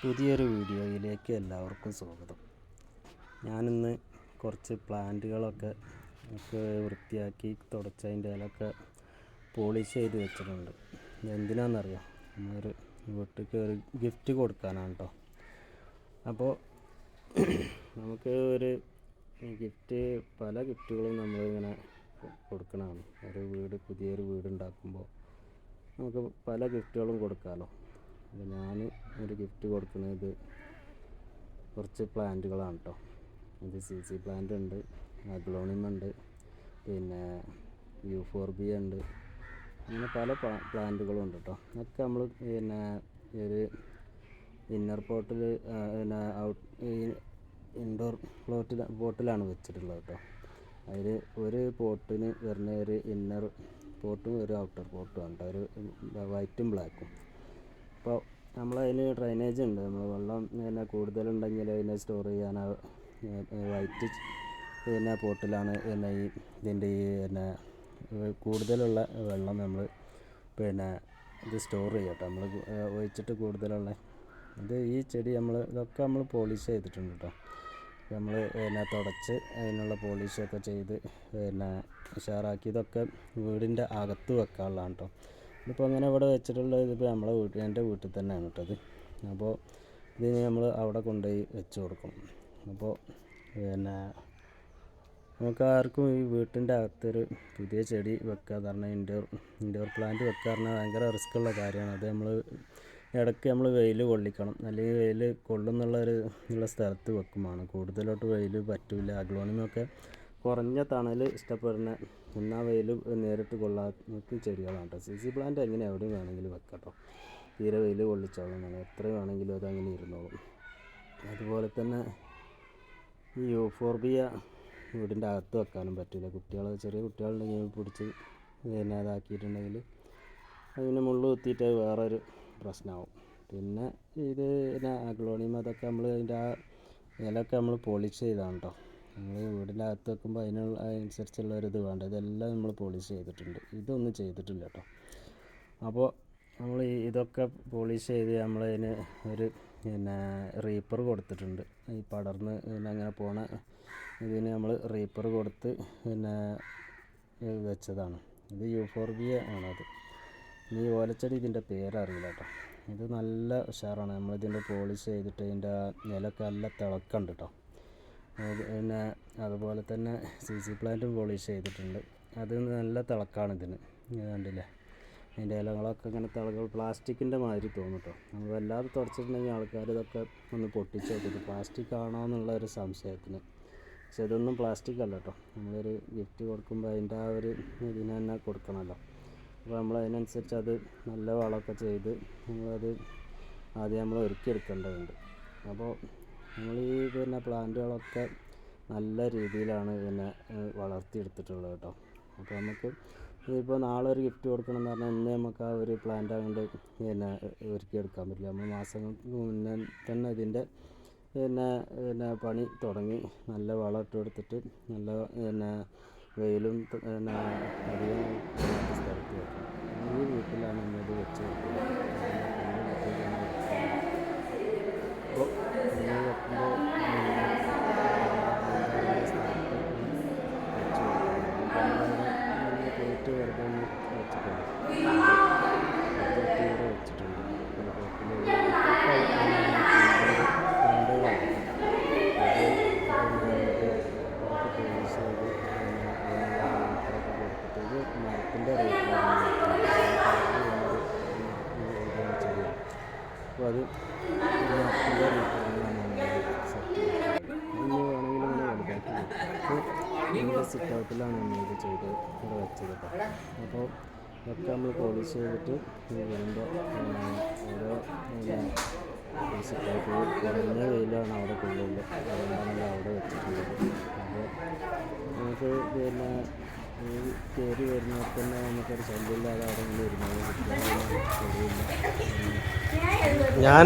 പുതിയൊരു വീഡിയോയിലേക്ക് എല്ലാവർക്കും സ്വാഗതം. ഞാനിന്ന് കുറച്ച് പ്ലാന്റുകളൊക്കെ വൃത്തിയാക്കി തുടച്ചതിന്റെ ഇലൊക്കെ പോളിഷ് ചെയ്ത് വെച്ചിട്ടുണ്ട്. എന്തിനാണെന്നറിയാം നമ്മളൊരു വീട്ടിലേക്ക് ഒരു ഗിഫ്റ്റ് കൊടുക്കാനാണ് കേട്ടോ അപ്പോൾ നമുക്ക് ഒരു ഗിഫ്റ്റ് പല ഗിഫ്റ്റുകളും നമ്മളിങ്ങനെ കൊടുക്കണതാണ്. ഒരു വീട് പുതിയൊരു വീട് ഉണ്ടാക്കുമ്പോൾ നമുക്ക് പല ഗിഫ്റ്റുകളും കൊടുക്കാമല്ലോ അപ്പോൾ ഞാൻ ഒരു ഗിഫ്റ്റ് കൊടുക്കുന്നത് കുറച്ച് പ്ലാന്റുകളാണ് കേട്ടോ ഇത് സി സി പ്ലാന്റ് ഉണ്ട് അഗ്ലോണിയം ഉണ്ട് പിന്നെ യു ഫോർ ബി ഉണ്ട്. അങ്ങനെ പല പ്ലാന്റുകളും ഉണ്ട് കേട്ടോ അതൊക്കെ നമ്മൾ പിന്നെ ഒരു ഇന്നർ പോട്ടിൽ പിന്നെ ഔട്ട് ഇൻഡോർ പ്ലോട്ടിൽ പോട്ടിലാണ് വെച്ചിട്ടുള്ളത് കേട്ടോ അതിൽ ഒരു പോട്ടിന് വരുന്ന ഒരു ഇന്നർ പോട്ടും ഒരു ഔട്ടർ പോട്ടും ഉണ്ട് ഒരു വൈറ്റും ബ്ലാക്കും അപ്പോൾ നമ്മളതിന് ഡ്രൈനേജ് ഉണ്ട്. നമ്മൾ വെള്ളം പിന്നെ കൂടുതലുണ്ടെങ്കിൽ അതിനെ സ്റ്റോർ ചെയ്യാൻ വൈറ്റ് പിന്നെ പോട്ടിലാണ് പിന്നെ ഈ ഇതിന്റെ ഈ പിന്നെ കൂടുതലുള്ള വെള്ളം നമ്മൾ പിന്നെ ഇത് സ്റ്റോർ ചെയ്യാം കേട്ടോ നമ്മൾ ഒഴിച്ചിട്ട് കൂടുതലുള്ള ഇത് ഈ ചെടി നമ്മൾ ഇതൊക്കെ നമ്മൾ പോളിഷ് ചെയ്തിട്ടുണ്ട് കേട്ടോ നമ്മൾ പിന്നെ തുടച്ച് അതിനുള്ള പോളിഷൊക്കെ ചെയ്ത് പിന്നെ ഉഷാറാക്കി ഇതൊക്കെ വീടിന്റെ അകത്ത് വെക്കാനുള്ളതാണ് കേട്ടോ ഇതിപ്പോൾ അങ്ങനെ ഇവിടെ വെച്ചിട്ടുള്ളത് ഇതിപ്പോൾ നമ്മളെ വീട്ടിൽ എന്റെ വീട്ടിൽ തന്നെയാണ് കേട്ടത് അപ്പോൾ ഇതിന് നമ്മൾ അവിടെ കൊണ്ടുപോയി വെച്ച് കൊടുക്കും. അപ്പോൾ പിന്നെ നമുക്ക് ആർക്കും ഈ വീട്ടിന്റെ അകത്തൊരു പുതിയ ചെടി വെക്കുക എന്ന് പറഞ്ഞാൽ ഇൻഡോർ ഇൻഡോർ പ്ലാന്റ് വെക്കുക പറഞ്ഞാൽ ഭയങ്കര റിസ്ക് ഉള്ള കാര്യമാണ്. അത് നമ്മൾ ഇടയ്ക്ക് നമ്മൾ വെയിൽ കൊള്ളിക്കണം. അല്ലെങ്കിൽ വെയിൽ കൊള്ളുന്നുള്ള ഒരു ഉള്ള സ്ഥലത്ത് വെക്കുമാണ്. കൂടുതലോട്ട് വെയിൽ പറ്റില്ല അഗ്ലോണിമൊക്കെ കുറഞ്ഞ തണൽ ഇഷ്ടപ്പെടുന്ന എന്നാൽ വെയിൽ നേരിട്ട് കൊള്ളാത്ത ചെടികളാണ് കേട്ടോ. സി സി പ്ലാന്റ് എങ്ങനെ എവിടെയും വേണമെങ്കിലും വെക്കാം കേട്ടോ തീരെ വെയിൽ കൊള്ളിച്ചോളും എത്ര വേണമെങ്കിലും അതങ്ങനെ ഇരുന്നോളും. അതുപോലെ തന്നെ ഈ യൂഫോർബിയ വീടിന്റെ അകത്ത് വെക്കാനും പറ്റില്ല. കുട്ടികൾ ചെറിയ കുട്ടികളുണ്ടെങ്കിൽ പിടിച്ച് പിന്നെ അതാക്കിയിട്ടുണ്ടെങ്കിൽ അതിന് മുള്ളു കുത്തിയിട്ട് വേറൊരു പ്രശ്നമാവും. പിന്നെ ഇത് പിന്നെ അഗ്ലോണിയം അതൊക്കെ നമ്മൾ അതിന്റെ ആ ഇലയൊക്കെ നമ്മൾ പോളിഷ് ചെയ്താണ് കേട്ടോ. നമ്മൾ വീടിനകത്ത് വെക്കുമ്പോൾ അതിനുള്ള അതിനനുസരിച്ചുള്ള ഒരു വേണ്ട. ഇതെല്ലാം നമ്മൾ പോളിഷ് ചെയ്തിട്ടുണ്ട്. ഇതൊന്നും ചെയ്തിട്ടില്ല കേട്ടോ അപ്പോൾ നമ്മൾ ഇതൊക്കെ പോളിഷ് ചെയ്ത് നമ്മളതിന് ഒരു പിന്നെ റീപ്പർ കൊടുത്തിട്ടുണ്ട്. ഈ പടർന്ന് പിന്നെ അങ്ങനെ പോണ ഇതിന് നമ്മൾ റീപ്പർ കൊടുത്ത് പിന്നെ വെച്ചതാണ്. ഇത് യൂഫോർബിയ ആണത്. ഈ ഓലച്ചെടി ഇതിന്റെ പേരറിയില്ല കേട്ടോ ഇത് നല്ല ഉഷാറാണ്. നമ്മളിതിന്റെ പോളിഷ് ചെയ്തിട്ട് ഇതിന്റെ നിലയ്ക്ക് നല്ല തിളക്കമുണ്ട് കേട്ടോ പിന്നെ അതുപോലെ തന്നെ സി സി പ്ലാന്റും പോളിഷ് ചെയ്തിട്ടുണ്ട്. അത് നല്ല തിളക്കമാണ് ഇതിന്. ഇത് കണ്ടില്ലേ? അതിന്റെ ഇലകളൊക്കെ ഇങ്ങനെ തിളകൾ പ്ലാസ്റ്റിക്കിന്റെ മാതിരി തോന്നും കേട്ടോ നമ്മൾ വല്ലാതെ തുടച്ചിട്ടുണ്ടെങ്കിൽ ആൾക്കാർ ഇതൊക്കെ ഒന്ന് പൊട്ടിച്ച് നോക്കിയിട്ട് പ്ലാസ്റ്റിക് ആണോ എന്നുള്ള ഒരു സംശയത്തിന്. പക്ഷെ ഇതൊന്നും പ്ലാസ്റ്റിക് അല്ല കേട്ടോ നമ്മളൊരു ഗിഫ്റ്റ് കൊടുക്കുമ്പോൾ അതിന്റെ ആ ഒരു ഇതിന് തന്നെ കൊടുക്കണമല്ലോ അപ്പോൾ നമ്മൾ അതിനനുസരിച്ച് അത് നല്ല വളമൊക്കെ ചെയ്ത് നമ്മളത് ആദ്യം നമ്മൾ ഒരുക്കിയെടുക്കേണ്ടതുണ്ട് അപ്പോൾ നമ്മൾ ഈ പിന്നെ പ്ലാന്റുകളൊക്കെ നല്ല രീതിയിലാണ് പിന്നെ വളർത്തി വളർത്തിയെടുത്തിട്ടുള്ളത് കേട്ടോ. അപ്പോൾ നമുക്ക് ഇപ്പോൾ നാളെ ഒരു ഗിഫ്റ്റ് കൊടുക്കണം എന്ന് പറഞ്ഞാൽ ഇന്ന് നമുക്ക് ആ ഒരു പ്ലാന്റ് അങ്ങോട്ട് പിന്നെ ഒരുക്കിയെടുക്കാൻ പറ്റില്ല. നമ്മൾ മാസങ്ങൾക്ക് മുന്നേ തന്നെ ഇതിന്റെ പിന്നെ പിന്നെ പണി തുടങ്ങി. നല്ല വളം ഇട്ട് കൊടുത്തിട്ട് നല്ല പിന്നെ വെയിലും പിന്നെ അധികം സ്ഥലത്ത് വെക്കണം. ഈ വീട്ടിലാണ് നമ്മളിത് വെച്ച് ഇതിന്റെ സിറ്റ് ഔട്ടിലാണ് നമ്മൾ ഇത് ചെയ്ത് ഇവിടെ വെച്ചത് അപ്പോൾ ഇതൊക്കെ നമ്മൾ പോളിഷ് ചെയ്തിട്ട് ഈ വീടിന്റെ ഓരോ സിറ്റ് കുറഞ്ഞ വെയിലാണ് അവിടെ കൊള്ളുള്ളൂ അതുകൊണ്ടാണ് അവിടെ വെച്ചിട്ടുള്ളത്. അപ്പോൾ നമുക്ക് പിന്നെ ഈ കയറി വരുന്നവർക്ക് തന്നെ നമുക്കൊരു ശല്യമില്ലാതെ അവിടെ ഇങ്ങനെ ഇരുന്നത് ഞാൻ